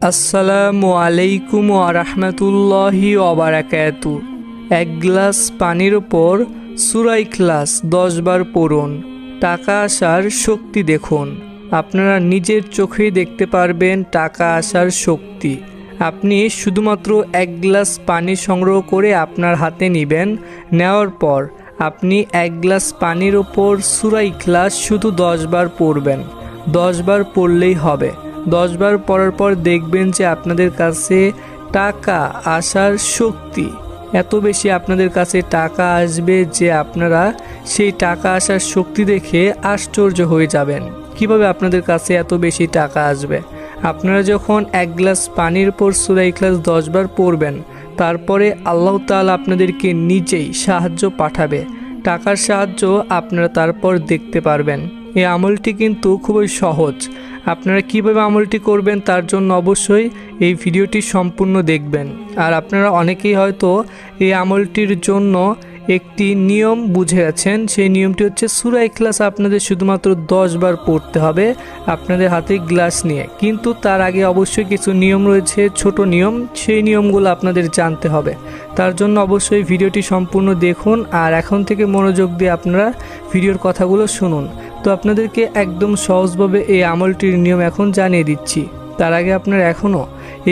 আসসালামু আলাইকুম আরহামতুল্লাহি ওবারাকাতু এক গ্লাস পানির ওপর সুরাই ক্লাস দশ বার পড়ুন। টাকা আসার শক্তি দেখুন। আপনারা নিজের চোখেই দেখতে পারবেন টাকা আসার শক্তি। আপনি শুধুমাত্র এক গ্লাস পানি সংগ্রহ করে আপনার হাতে নেবেন। নেওয়ার পর আপনি এক গ্লাস পানির ওপর সুরাই ক্লাস শুধু দশ বার পড়বেন। দশ বার পড়লেই হবে। দশ বার পড়ার পর দেখবেন যে আপনাদের কাছে টাকা আসার শক্তি। এত বেশি আপনাদের কাছে টাকা আসবে যে আপনারা সেই টাকা আসার শক্তি দেখে আশ্চর্য হয়ে যাবেন। কীভাবে আপনাদের কাছে এত বেশি টাকা আসবে? আপনারা যখন এক গ্লাস পানির পর সুরাই ক্লাস দশবার পড়বেন, তারপরে আল্লাহ তাআলা আপনাদেরকে নিজেই সাহায্য পাঠাবে। টাকার সাহায্য আপনারা তারপর দেখতে পারবেন। এই আমলটি কিন্তু খুবই সহজ। আপনারা কীভাবে আমলটি করবেন তার জন্য অবশ্যই এই ভিডিওটি সম্পূর্ণ দেখবেন। আর আপনারা অনেকেই হয়তো এই আমলটির জন্য একটি নিয়ম বুঝে আছেন। সেই নিয়মটি হচ্ছে সুরা ইখলাস আপনাদের শুধুমাত্র দশ বার পড়তে হবে আপনাদের হাতে গ্লাস নিয়ে। কিন্তু তার আগে অবশ্যই কিছু নিয়ম রয়েছে, ছোট নিয়ম। সেই নিয়মগুলো আপনাদের জানতে হবে। তার জন্য অবশ্যই ভিডিওটি সম্পূর্ণ দেখুন। আর এখন থেকে মনোযোগ দিয়ে আপনারা ভিডিওর কথাগুলো শুনুন। তো আপনাদেরকে একদম সহজভাবে এই আমলটির নিয়ম এখন জানিয়ে দিচ্ছি। তার আগে আপনারা এখনও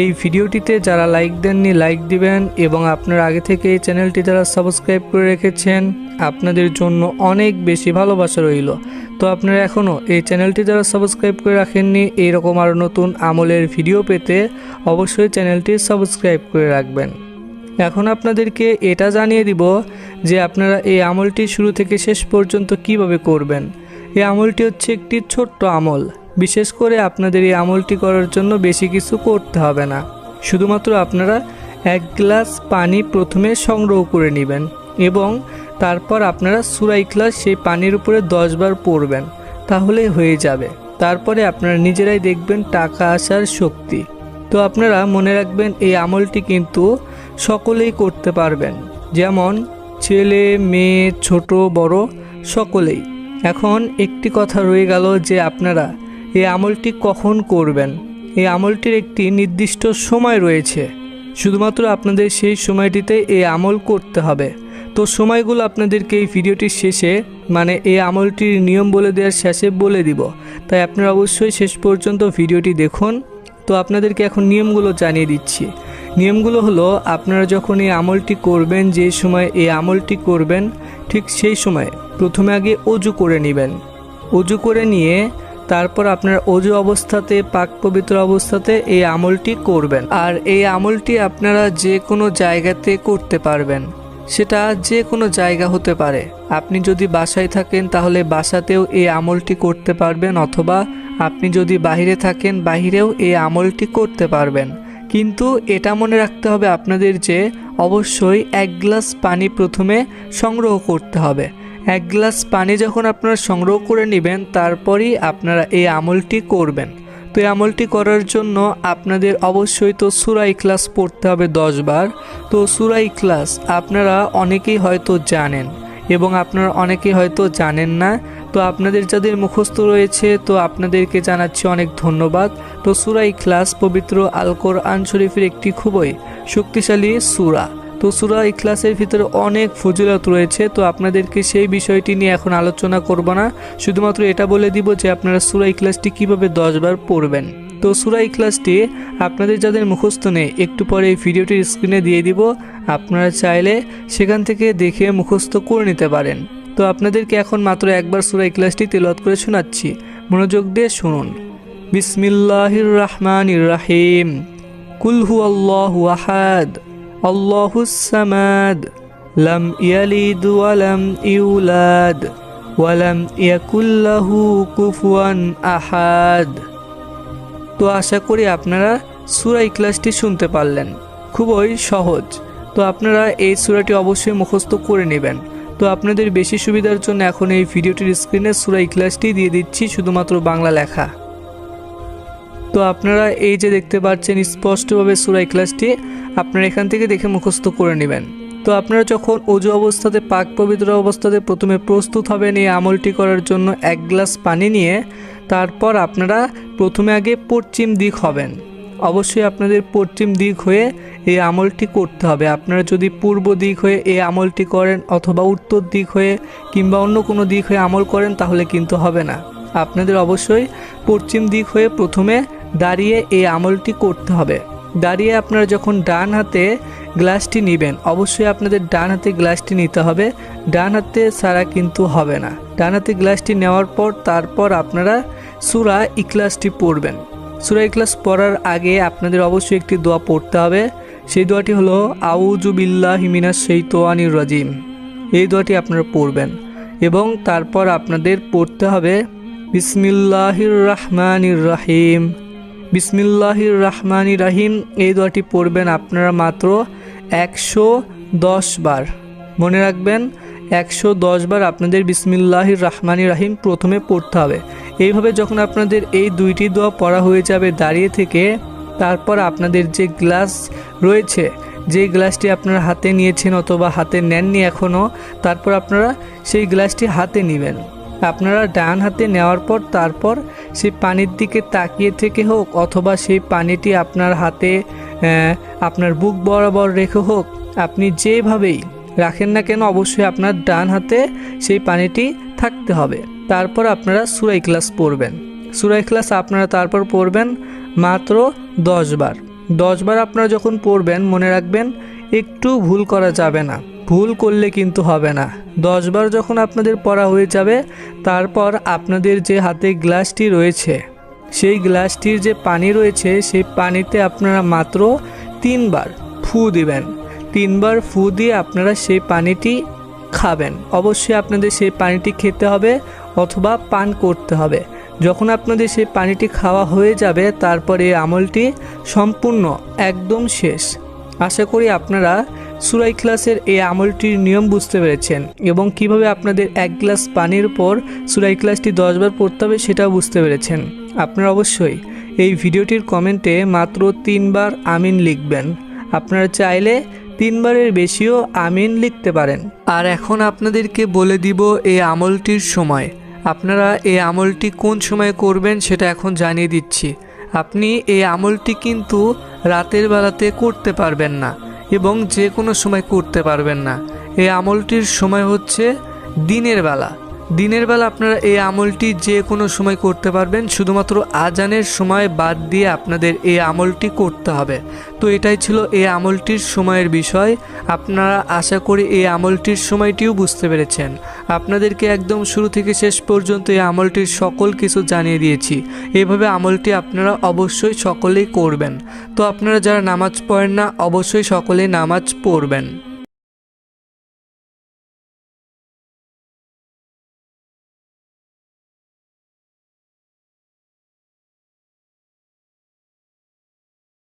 এই ভিডিওটিতে যারা লাইক দেননি, লাইক দিবেন এবং আপনারা আগে থেকে এই চ্যানেলটি যারা সাবস্ক্রাইব করে রেখেছেন, আপনাদের জন্য অনেক বেশি ভালোবাসা রইল। তো আপনারা এখনও এই চ্যানেলটি যারা সাবস্ক্রাইব করে রাখেননি এইরকম আরও নতুন আমলের ভিডিও পেতে অবশ্যই চ্যানেলটি সাবস্ক্রাইব করে রাখবেন। এখন আপনাদেরকে এটা জানিয়ে দিব যে আপনারা এই আমলটি শুরু থেকে শেষ পর্যন্ত কীভাবে করবেন। এই আমলটি হচ্ছে একটি ছোট্ট আমল। বিশেষ করে আপনাদের এই আমলটি করার জন্য বেশি কিছু করতে হবে না। শুধুমাত্র আপনারা এক গ্লাস পানি প্রথমে সংগ্রহ করে নেবেন এবং তারপর আপনারা সুরাই গ্লাস সেই পানির উপরে দশবার পড়বেন, তাহলে হয়ে যাবে। তারপরে আপনারা নিজেরাই দেখবেন টাকা আসার শক্তি। তো আপনারা মনে রাখবেন এই আমলটি কিন্তু সকলেই করতে পারবেন। যেমন ছেলে, মেয়ে, ছোট, বড়, সকলেই। এখন একটি কথা রয়ে গেল যে আপনারা এই আমলটি কখন করবেন। এই আমলটির একটি নির্দিষ্ট সময় রয়েছে। শুধুমাত্র আপনাদের সেই সময়টিতে এই আমল করতে হবে। তো সময়গুলো আপনাদেরকে এই ভিডিওটির শেষে মানে এই আমলটির নিয়ম বলে দেওয়ার শেষে বলে দিব। তাই আপনারা অবশ্যই শেষ পর্যন্ত ভিডিওটি দেখুন। তো আপনাদেরকে এখন নিয়মগুলো জানিয়ে দিচ্ছি। নিয়মগুলো হলো, আপনারা যখন এই আমলটি করবেন, যে সময় এই আমলটি করবেন, ঠিক সেই সময় প্রথমে আগে অজু করে নেবেন। অজু করে নিয়ে তারপর আপনার অজু অবস্থাতে, পাক পবিত্র অবস্থাতে এই আমলটি করবেন। আর এই আমলটি আপনারা যে কোনো জায়গাতে করতে পারবেন। সেটা যে কোনো জায়গা হতে পারে। আপনি যদি বাসায় থাকেন, তাহলে বাসাতেও এই আমলটি করতে পারবেন, অথবা আপনি যদি বাহিরে থাকেন, বাহিরেও এই আমলটি করতে পারবেন। কিন্তু এটা মনে রাখতে হবে আপনাদের যে অবশ্যই এক গ্লাস পানি প্রথমে সংগ্রহ করতে হবে। এক গ্লাস পানি যখন আপনারা সংগ্রহ করে নেবেন, তারপরই আপনারা এই আমলটি করবেন। তো এই আমলটি করার জন্য আপনাদের অবশ্যই তো সুরা ইখলাস পড়তে হবে দশ বার। তো সুরা ইখলাস আপনারা অনেকেই হয়তো জানেন এবং আপনারা অনেকেই হয়তো জানেন না তো আপনাদের যাদের মুখস্থ রয়েছে, তো আপনাদেরকে জানাচ্ছি অনেক ধন্যবাদ। তো সুরা ইখলাস পবিত্র আল কোরআন শরীফের একটি খুবই শক্তিশালী সুরা। তো সুরা ইখলাসের ভিতরে অনেক ফজিলত রয়েছে, তো আপনাদেরকে সেই বিষয়টি নিয়ে এখন আলোচনা করব না। শুধুমাত্র এটা বলে দিব যে আপনারা সুরা ইখলাসটি কীভাবে দশবার পড়বেন। তো সুরা ইখলাসটি আপনাদের যাদের মুখস্থ নেই, একটু পরে এই ভিডিওটির স্ক্রিনে দিয়ে দিব। আপনারা চাইলে সেখান থেকে দেখে মুখস্থ করে নিতে পারেন। তো আপনাদেরকে এখন মাত্র একবার সুরা ইখলাসটি তেলত করে শোনাচ্ছি। মনোযোগ দিয়ে শুনুন। বিসমিল্লাহির রহমানির রাহিম। কুলহু আল্লাহ আহাদ। আল্লাহুসামাদ লাম ইয়ালিদ ওয়ালাম ইউলাদ। ওয়ালাম ইয়াকুল্লাহু কুফুয়ান আহাদ। তো আশা করি আপনারা সুরা ইখলাসটি শুনতে পারলেন। খুবই সহজ। তো আপনারা এই সুরাটি অবশ্যই মুখস্থ করে নেবেন। তো আপনাদের বেশি সুবিধার জন্য এখন এই ভিডিওটির স্ক্রিনে সুরা ইখলাসটি দিয়ে দিচ্ছি, শুধুমাত্র বাংলা লেখা। তো আপনারা এই যে দেখতে পাচ্ছেন, স্পষ্টভাবে সুরা ইখলাসটি আপনারা এখান থেকে দেখে মুখস্থ করে নেবেন। তো আপনারা যখন অজু অবস্থাতে, পাক পবিত্র অবস্থাতে প্রথমে প্রস্তুত হবেন এই আমলটি করার জন্য এক গ্লাস পানি নিয়ে, তারপর আপনারা প্রথমে আগে পশ্চিম দিক হবেন। অবশ্যই আপনাদের পশ্চিম দিক হয়ে এই আমলটি করতে হবে। আপনারা যদি পূর্ব দিক হয়ে এই আমলটি করেন অথবা উত্তর দিক হয়ে কিংবা অন্য কোনো দিক হয়ে আমল করেন, তাহলে কিন্তু হবে না। আপনাদের অবশ্যই পশ্চিম দিক হয়ে প্রথমে দাঁড়িয়ে এই আমলটি করতে হবে। দাঁড়িয়ে আপনারা যখন ডান হাতে গ্লাসটি নেবেন, অবশ্যই আপনাদের ডান হাতে গ্লাসটি নিতে হবে। ডান হাতে ছাড়া কিন্তু হবে না। ডান হাতে গ্লাসটি নেওয়ার পর তারপর আপনারা সুরা ইকলাসটি পড়বেন। সুরা ক্লাস পড়ার আগে আপনাদের অবশ্যই একটি দোয়া পড়তে হবে। সেই দোয়াটি হলো আউজু বিল্লাহ হিমিনাস সেইতোয়ানির রাজিম। এই দোয়াটি আপনারা পড়বেন। এবং তারপর আপনাদের পড়তে হবে, বিসমিল্লাহির রহমানির রাহিম। বিসমিল্লাহির রহমানি রাহিম, এই দোয়াটি পড়বেন আপনারা মাত্র একশো দশ বার। মনে রাখবেন একশো দশ বার আপনাদের বিসমিল্লাহির রহমানি রাহিম প্রথমে পড়তে হবে। এইভাবে যখন আপনাদের এই দুইটি দোয়া পড়া হয়ে যাবে দাঁড়িয়ে থেকে, তারপর আপনাদের যে গ্লাস রয়েছে, যে গ্লাসটি আপনারা হাতে নিয়েছেন অথবা হাতে নেননি এখনও তারপর আপনারা সেই গ্লাসটি হাতে নেবেন। আপনারা ডান হাতে নেওয়ার পর, তারপর সেই পানির দিকে তাকিয়ে থেকে হোক অথবা সেই পানিটি আপনার হাতে আপনার বুক বরাবর রেখে হোক, আপনি যেভাবেই রাখেন না কেন, অবশ্যই আপনার ডান হাতে সেই পানিটি থাকতে হবে। তারপর আপনারা সুরাই ক্লাস পড়বেন। সুরাই ক্লাস আপনারা তারপর পড়বেন মাত্র দশ বার। দশ বার আপনারা যখন পড়বেন, মনে রাখবেন একটু ভুল করা যাবে না। ভুল করলে কিন্তু হবে না। দশবার যখন আপনাদের পড়া হয়ে যাবে, তারপর আপনাদের যে হাতে গ্লাসটি রয়েছে, সেই গ্লাসটির যে পানি রয়েছে, সেই পানিতে আপনারা মাত্র তিনবার ফু দিবেন। তিনবার ফু দিয়ে আপনারা সেই পানিটি খাবেন। অবশ্যই আপনাদের সেই পানিটি খেতে হবে অথবা পান করতে হবে। যখন আপনাদের সেই পানিটি খাওয়া হয়ে যাবে, তারপরে এই আমলটি সম্পূর্ণ একদম শেষ। আশা করি আপনারা সুরাই ক্লাসের এই আমলটির নিয়ম বুঝতে পেরেছেন এবং কীভাবে আপনাদের এক গ্লাস পানির উপর সুরাই ক্লাসটি দশবার পড়তে হবে সেটাও বুঝতে পেরেছেন। আপনারা অবশ্যই এই ভিডিওটির কমেন্টে মাত্র তিনবার আমিন লিখবেন। আপনারা চাইলে তিনবারের বেশিও আমিন লিখতে পারেন। আর এখন আপনাদেরকে বলে দিব এই আমলটির সময়। আপনারা এই আমলটি কোন সময় করবেন সেটা এখন জানিয়ে দিচ্ছি। আপনি এই আমলটি কিন্তু রাতের বেলাতে করতে পারবেন না এবং যে কোনো সময় করতে পারবেন না। এই আমলটির সময় হচ্ছে দিনের বেলা। দিনের বেলা আপনারা এই আমলটি যে কোনো সময় করতে পারবেন। শুধুমাত্র আজানের সময় বাদ দিয়ে আপনাদের এই আমলটি করতে হবে। তো এটাই ছিল এই আমলটির সময়ের বিষয়। আপনারা আশা করি এই আমলটির সময়টিও বুঝতে পেরেছেন। আপনাদেরকে একদম শুরু থেকে শেষ পর্যন্ত এই আমলটির সকল কিছু জানিয়ে দিয়েছি। এভাবে আমলটি আপনারা অবশ্যই সকলেই করবেন। তো আপনারা যারা নামাজ পড়েন না, অবশ্যই সকলেই নামাজ পড়বেন।